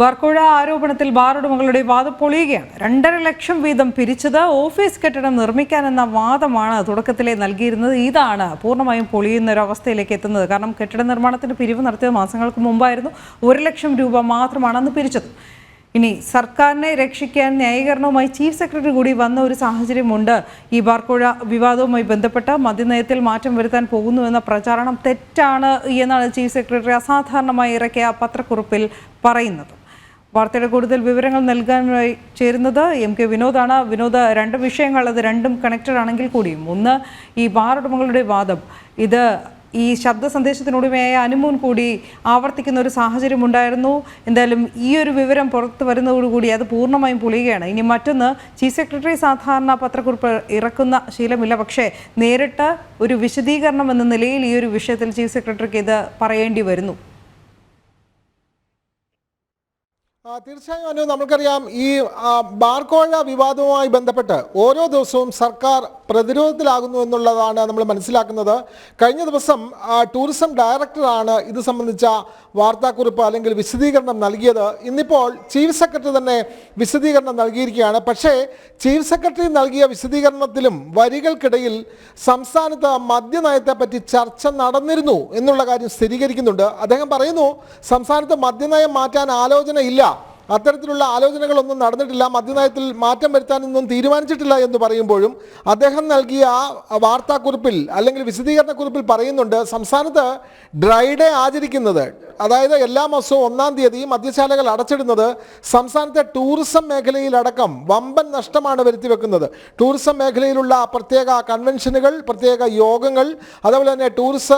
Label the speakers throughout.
Speaker 1: ബാർക്കോഴ ആരോപണത്തിൽ ബാർ ഉടമകളുടെ വാദം പൊളിയുകയാണ്. രണ്ടര ലക്ഷം വീതം പിരിച്ചത് ഓഫീസ് കെട്ടിടം നിർമ്മിക്കാനെന്ന വാദമാണ് തുടക്കത്തിലെ നൽകിയിരുന്നത്. ഇതാണ് പൂർണമായും പൊളിയുന്ന ഒരു അവസ്ഥയിലേക്ക് എത്തുന്നത്. കാരണം കെട്ടിട നിർമ്മാണത്തിന് പിരിവ് നടത്തിയത് മാസങ്ങൾക്ക് മുമ്പായിരുന്നു. ഒരു ലക്ഷം രൂപ മാത്രമാണ് അന്ന് പിരിച്ചത്. ഇനി സർക്കാരിനെ രക്ഷിക്കാൻ ന്യായീകരണവുമായി ചീഫ് സെക്രട്ടറി കൂടി വന്ന ഒരു സാഹചര്യമുണ്ട്. ഈ ബാർക്കോഴ വിവാദവുമായി ബന്ധപ്പെട്ട് മദ്യനയത്തിൽ മാറ്റം വരുത്താൻ പോകുന്നു എന്ന പ്രചാരണം തെറ്റാണ് എന്നാണ് ചീഫ് സെക്രട്ടറി അസാധാരണമായി ഇറക്കിയ പത്രക്കുറിപ്പിൽ പറയുന്നത്. വാർത്തയുടെ കൂടുതൽ വിവരങ്ങൾ നൽകാനായി ചേരുന്നത് എം കെ വിനോദാണ്. വിനോദ് രണ്ട് വിഷയങ്ങൾ അത് രണ്ടും കണക്റ്റഡ് ആണെങ്കിൽ കൂടിയും. ഒന്ന് ഈ ബാർ വാദം. ഇത് ഈ ശബ്ദ സന്ദേശത്തിനുടമയായ അനുമോൻ കൂടി ആവർത്തിക്കുന്ന ഒരു സാഹചര്യം ഉണ്ടായിരുന്നു. എന്തായാലും ഈ ഒരു വിവരം പുറത്തു വരുന്നതോടുകൂടി അത് പൂർണമായും പൊളിയുകയാണ്. ഇനി മറ്റൊന്ന് ചീഫ് സെക്രട്ടറി സാധാരണ പത്രക്കുറിപ്പ് ഇറക്കുന്ന ശീലമില്ല. പക്ഷേ നേരിട്ട് ഒരു വിശദീകരണം എന്ന നിലയിൽ ഈ ഒരു വിഷയത്തിൽ ചീഫ് സെക്രട്ടറിക്ക് ഇത് പറയേണ്ടി വരുന്നു
Speaker 2: ആ, തീർച്ചയായും അനു നമുക്കറിയാം ഈ ബാർകോഴ വിവാദവുമായി ബന്ധപ്പെട്ട് ഓരോ ദിവസവും സർക്കാർ പ്രതിരോധത്തിലാകുന്നു എന്നുള്ളതാണ് നമ്മൾ മനസ്സിലാക്കുന്നത്. കഴിഞ്ഞ ദിവസം ടൂറിസം ഡയറക്ടറാണ് ഇത് സംബന്ധിച്ച വാർത്താക്കുറിപ്പ് അല്ലെങ്കിൽ വിശദീകരണം നൽകിയത്. ഇന്നിപ്പോൾ ചീഫ് സെക്രട്ടറി തന്നെ വിശദീകരണം നൽകിയിരിക്കുകയാണ്. പക്ഷേ ചീഫ് സെക്രട്ടറി നൽകിയ വിശദീകരണത്തിലും വരികൾക്കിടയിൽ സംസ്ഥാനത്ത് മദ്യനയത്തെപ്പറ്റി ചർച്ച നടന്നിരുന്നു എന്നുള്ള കാര്യം സ്ഥിരീകരിക്കുന്നുണ്ട്. അദ്ദേഹം പറയുന്നു സംസ്ഥാനത്ത് മദ്യനയം മാറ്റാൻ ആലോചന ഇല്ല അത്തരത്തിലുള്ള ആലോചനകളൊന്നും നടന്നിട്ടില്ല. മദ്യനയത്തിൽ മാറ്റം വരുത്താനൊന്നും തീരുമാനിച്ചിട്ടില്ല എന്ന് പറയുമ്പോഴും അദ്ദേഹം നൽകിയ ആ വാർത്താക്കുറിപ്പിൽ അല്ലെങ്കിൽ വിശദീകരണക്കുറിപ്പിൽ പറയുന്നുണ്ട് സംസ്ഥാനത്ത് ഡ്രൈഡേ ആചരിക്കുന്നത്. അതായത് എല്ലാ മാസവും ഒന്നാം തീയതി മദ്യശാലകൾ അടച്ചിടുന്നത് സംസ്ഥാനത്തെ ടൂറിസം മേഖലയിലടക്കം വമ്പൻ നഷ്ടമാണ് വരുത്തി വെക്കുന്നത്. ടൂറിസം മേഖലയിലുള്ള പ്രത്യേക കൺവെൻഷനുകൾ പ്രത്യേക യോഗങ്ങൾ അതുപോലെ തന്നെ ടൂറിസ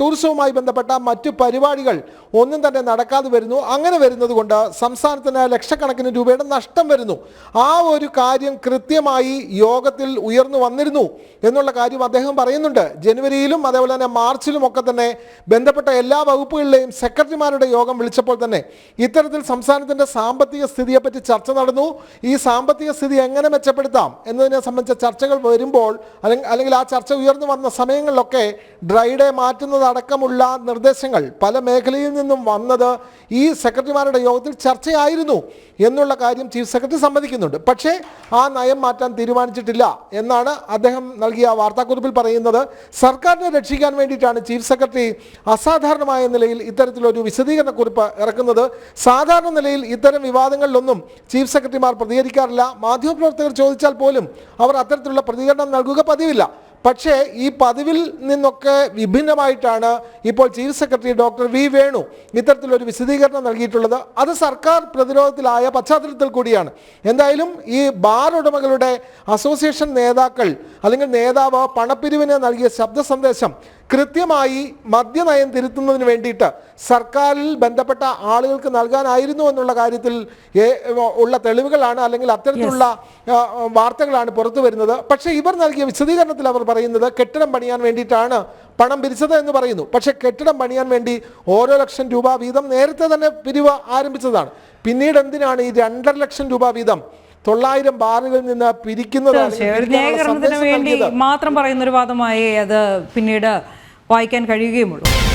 Speaker 2: ടൂറിസവുമായി ബന്ധപ്പെട്ട മറ്റു പരിപാടികൾ ഒന്നും തന്നെ നടക്കാതെ വരുന്നു. അങ്ങനെ വരുന്നത് കൊണ്ട് സംസ്ഥാനത്തിന് ലക്ഷക്കണക്കിന് രൂപയുടെ നഷ്ടം വരുന്നു. ആ ഒരു കാര്യം കൃത്യമായി യോഗത്തിൽ ഉയർന്നു വന്നിരുന്നു എന്നുള്ള കാര്യം അദ്ദേഹം പറയുന്നുണ്ട്. ജനുവരിയിലും അതേപോലെ തന്നെ മാർച്ചിലും ഒക്കെ തന്നെ ബന്ധപ്പെട്ട എല്ലാ വകുപ്പുകളിലെയും സെക്രട്ടറിമാരുടെ യോഗം വിളിച്ചപ്പോൾ തന്നെ ഇത്തരത്തിൽ സംസ്ഥാനത്തിന്റെ സാമ്പത്തിക സ്ഥിതിയെപ്പറ്റി ചർച്ച നടന്നു. ഈ സാമ്പത്തിക സ്ഥിതി എങ്ങനെ മെച്ചപ്പെടുത്താം എന്നതിനെ സംബന്ധിച്ച ചർച്ചകൾ വരുമ്പോൾ അല്ലെങ്കിൽ ആ ചർച്ച ഉയർന്നു വന്ന സമയങ്ങളിലൊക്കെ ഡ്രൈ ഡേ മാറ്റുന്നതടക്കമുള്ള നിർദ്ദേശങ്ങൾ പല മേഖലയിൽ നിന്നും വന്നത് ഈ സെക്രട്ടറിമാരുടെ യോഗത്തിൽ ചർച്ചയായിരുന്നു എന്നുള്ള കാര്യം ചീഫ് സെക്രട്ടറി സമ്മതിക്കുന്നുണ്ട്. പക്ഷേ ആ നയം മാറ്റാൻ തീരുമാനിച്ചിട്ടില്ല എന്നാണ് അദ്ദേഹം നൽകിയ വാർത്താക്കുറിപ്പിൽ പറയുന്നത്. സർക്കാരിനെ രക്ഷിക്കാൻ വേണ്ടിയിട്ടാണ് ചീഫ് സെക്രട്ടറി അസാധാരണമായ നിലയിൽ ഇത്തരത്തിലൊരു വിശദീകരണ കുറിപ്പ് ഇറക്കുന്നത് സാധാരണ നിലയിൽ ഇത്തരം വിവാദങ്ങളിലൊന്നും ചീഫ് സെക്രട്ടറിമാർ പ്രതികരിക്കാറില്ല. മാധ്യമപ്രവർത്തകർ ചോദിച്ചാൽ പോലും അവർ അത്തരത്തിലുള്ള പ്രതികരണം നൽകുക പതിവില്ല. പക്ഷേ ഈ പതിവിൽ നിന്നൊക്കെ വിഭിന്നമായിട്ടാണ് ഇപ്പോൾ chief secretary doctor V Venu ഇത്തരത്തിലൊരു വിശദീകരണം നൽകിയിട്ടുള്ളത്. അത് സർക്കാർ പ്രതിരോധത്തിലായ പശ്ചാത്തലത്തിൽ കൂടിയാണ്. എന്തായാലും ഈ ബാർ ഉടമകളുടെ അസോസിയേഷൻ നേതാക്കൾ അല്ലെങ്കിൽ നേതാവ് പണപ്പിരിവിന് നൽകിയ ശബ്ദ സന്ദേശം കൃത്യമായി മദ്യനയം തിരുത്തുന്നതിന് വേണ്ടിയിട്ട് സർക്കാരിൽ ബന്ധപ്പെട്ട ആളുകൾക്ക് നൽകാനായിരുന്നു എന്നുള്ള കാര്യത്തിൽ ഉള്ള തെളിവുകളാണ് അല്ലെങ്കിൽ അത്തരത്തിലുള്ള വാർത്തകളാണ് പുറത്തു വരുന്നത്. പക്ഷേ ഇവർ നൽകിയ വിശദീകരണത്തിൽ അവർ പറയുന്നത് കെട്ടിടം പണിയാൻ വേണ്ടിയിട്ടാണ് പണം പിരിച്ചത് എന്ന് പറയുന്നു. പക്ഷേ കെട്ടിടം പണിയാൻ വേണ്ടി ഓരോ ലക്ഷം രൂപ വീതം നേരത്തെ തന്നെ പിരിവ് ആരംഭിച്ചതാണ്. പിന്നീട് എന്തിനാണ് ഈ രണ്ടര ലക്ഷം രൂപ വീതം തൊള്ളായിരം ബാറുകളിൽ നിന്ന് പിരിക്കുന്നത്?
Speaker 1: മാത്രം പറയുന്ന ഒരു വാദമായി അത് പിന്നീട് വായിക്കാൻ കഴിയുകയുമുള്ളൂ.